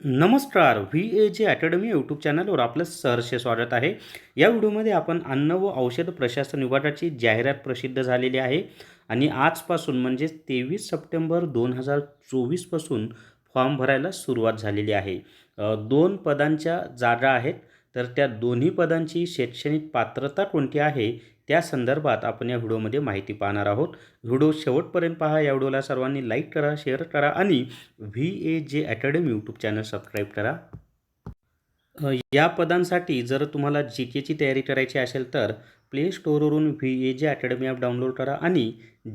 नमस्कार V A J academy YouTube चॅनलवर आपलं सहर्ष स्वागत आहे. या व्हिडिओमध्ये आपण अन्न व औषध प्रशासन विभागाची जाहिरात प्रसिद्ध झालेली आहे आणि आजपासून म्हणजेच तेवीस सप्टेंबर दोन हजार चोवीसपासून फॉर्म भरायला सुरुवात झालेली आहे. दोन पदांच्या जागा आहेत तर त्या दोन्ही पदांची शैक्षणिक पात्रता कोणती आहे त्या संदर्भात आपण या व्हिडिओमध्ये माहिती पाहणार आहोत. व्हिडिओ शेवटपर्यंत पहा. या व्हिडिओला सर्वांनी लाईक करा शेअर करा आणि V A J academy YouTube channel subscribe करा. या पदांसाठी जर तुम्हाला जी केची तयारी करायची असेल तर play स्टोअरवरून V A J academy app download करा आणि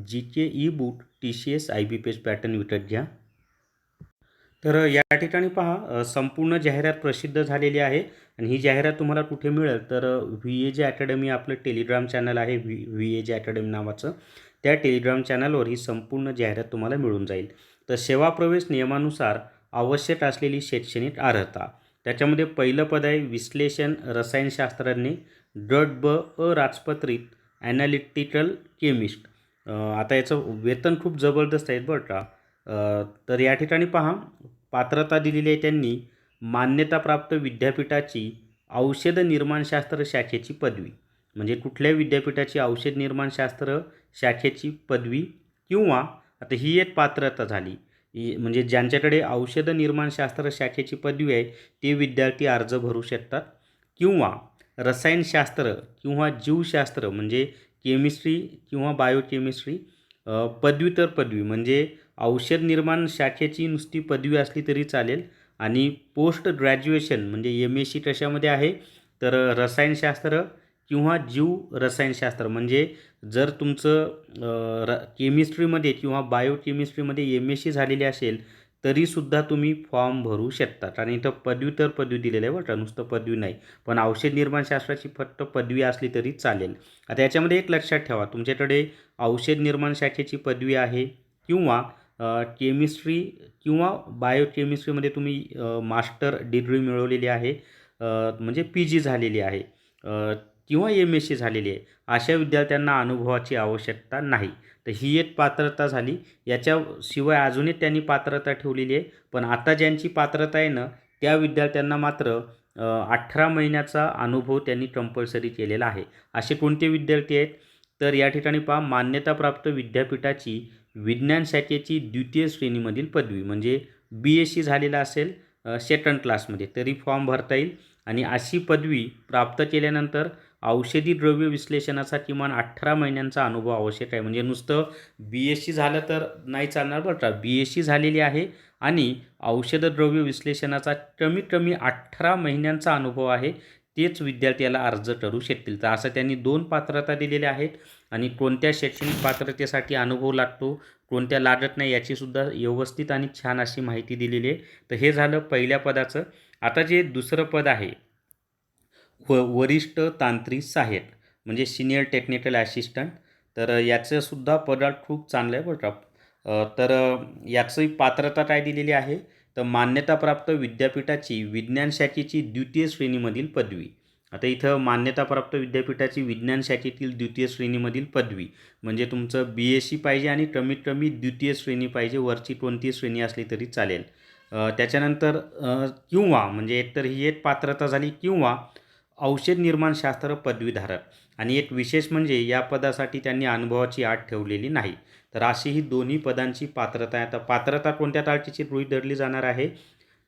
G K E book T C S I B P S pattern विकत घ्या. तर या ठिकाणी पहा संपूर्ण जाहिरात प्रसिद्ध झालेली आहे आणि ही जाहिरात तुम्हाला कुठे मिळेल? तर व्ही ए जे अकॅडमी आपलं टेलिग्राम चॅनल आहे V V A J academy नावाचं. त्या टेलिग्राम चॅनलवर ही संपूर्ण जाहिरात तुम्हाला मिळून जाईल. तर सेवा प्रवेश नियमानुसार आवश्यक असलेली शैक्षणिक अर्हता. त्याच्यामध्ये पहिलं पद आहे विश्लेषण रसायनशास्त्रज्ञ गट ब अराजपत्रित ॲनालिटिकल केमिस्ट आता याचं वेतन खूप जबरदस्त आहे बरं का. तर या ठिकाणी पहा पात्रता दिलेली आहे त्यांनी मान्यताप्राप्त विद्यापीठाची औषध निर्माणशास्त्र शाखेची पदवी. म्हणजे कुठल्या विद्यापीठाची औषध निर्माणशास्त्र शाखेची पदवी किंवा आता ही एक पात्रता झाली. ही म्हणजे ज्यांच्याकडे औषध निर्माणशास्त्र शाखेची पदवी आहे ते विद्यार्थी अर्ज भरू शकतात. किंवा रसायनशास्त्र किंवा जीवशास्त्र म्हणजे केमिस्ट्री किंवा बायोकेमिस्ट्री पदव्युत्तर पदवी म्हणजे औषध निर्माण शाखेची नुसती पदवी असली तरी चालेल. आणि पोस्ट ग्रॅज्युएशन म्हणजे एम एस सी कशामध्ये आहे? तर रसायनशास्त्र किंवा जीव रसायनशास्त्र म्हणजे जर तुमचं र केमिस्ट्रीमध्ये किंवा बायोकेमिस्ट्रीमध्ये एम एस सी झालेली असेल तरीसुद्धा तुम्ही फॉर्म भरू शकतात. आणि इथं पदव्युत्तर पदवी दिलेलं आहे बरं नुसतं पदवी नाही. पण औषध निर्माणशास्त्राची फक्त पदवी असली तरी चालेल. आता याच्यामध्ये एक लक्षात ठेवा तुमच्याकडे औषध निर्माण शाखेची पदवी आहे किंवा केमिस्ट्री किंवा बायोकेमिस्ट्रीमध्ये तुम्ही मास्टर डिग्री मिळवलेली आहे म्हणजे पी जी झालेली आहे. किंवा एम एस सी झालेली आहे अशा विद्यार्थ्यांना अनुभवाची आवश्यकता नाही. तर ही एक पात्रता झाली. याच्याशिवाय अजूनही त्यांनी पात्रता ठेवलेली आहे. पण आता ज्यांची पात्रता आहे ना त्या विद्यार्थ्यांना मात्र अठरा महिन्याचा अनुभव त्यांनी कंपल्सरी केलेला आहे. असे कोणते विद्यार्थी आहेत? तर या ठिकाणी पहा मान्यताप्राप्त विद्यापीठाची विज्ञान शाखेची द्वितीय श्रेणीमधील पदवी म्हणजे बी एस सी झालेला असेल सेकंड क्लासमध्ये तरी फॉर्म भरता येईल. आणि अशी पदवी प्राप्त केल्यानंतर औषधी द्रव्य विश्लेषणाचा किमान अठरा महिन्यांचा अनुभव आवश्यक आहे. म्हणजे नुसतं बी एस सी झालं तर नाही चालणार बरं का? बी एस सी झालेली आहे आणि औषधद्रव्य विश्लेषणाचा कमीत कमी अठरा महिन्यांचा अनुभव आहे. तेच विद्यार्थ्याला अर्ज करू शकतील. तर असं त्यांनी दोन पात्रता दिलेल्या आहेत आणि कोणत्या शैक्षणिक पात्रतेसाठी अनुभव लागतो कोणत्या लागत नाही याचीसुद्धा व्यवस्थित आणि छान अशी माहिती दिलेली आहे. तर हे झालं पहिल्या पदाचं. आता जे दुसरं पद आहे व वरिष्ठ तांत्रिक सहाय्यक म्हणजे सिनियर टेक्निकल ॲसिस्टंट तर याचंसुद्धा पदार्थ खूप चांगलं आहे बरं का. तर याची पात्रता काय दिलेली आहे? तर मान्यताप्राप्त विद्यापीठाची विज्ञान शाखेची द्वितीय श्रेणीमधील पदवी. आता इथं मान्यताप्राप्त विद्यापीठाची विज्ञान शाखेतील द्वितीय श्रेणीमधील पदवी. म्हणजे तुमचं बी एस सी पाहिजे आणि कमीत कमी द्वितीय श्रेणी पाहिजे वरची कोणती श्रेणी असली तरी चालेल. त्याच्यानंतर किंवा म्हणजे एकतर ही एक पात्रता झाली किंवा औषध निर्माणशास्त्र पदवीधारक. आणि एक विशेष म्हणजे या पदासाठी त्यांनी अनुभवाची आठ ठेवलेली नाही. तर अशी ही दोन्ही पदांची पात्रता आहे. आता पात्रता कोणत्या तारखेची गृहीत धरली जाणार आहे?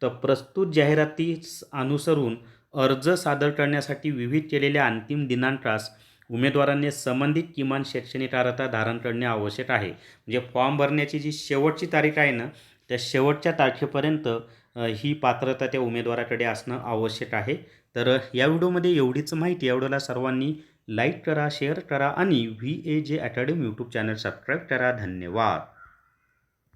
तर प्रस्तुत जाहिरातीस अनुसरून अर्ज सादर करण्यासाठी विविध केलेल्या अंतिम दिनांकास उमेदवारांनी संबंधित किमान शैक्षणिक अर्हता धारण करणे आवश्यक आहे. म्हणजे फॉर्म भरण्याची जी शेवटची तारीख आहे ना त्या शेवटच्या तारखेपर्यंत ही पात्रता त्या उमेदवाराकडे असणं आवश्यक आहे. तर या व्हिडिओमध्ये एवढीच माहिती. या व्हिडिओला सर्वांनी लाईक करा शेअर करा आणि V A J academy YouTube channel subscribe करा. धन्यवाद.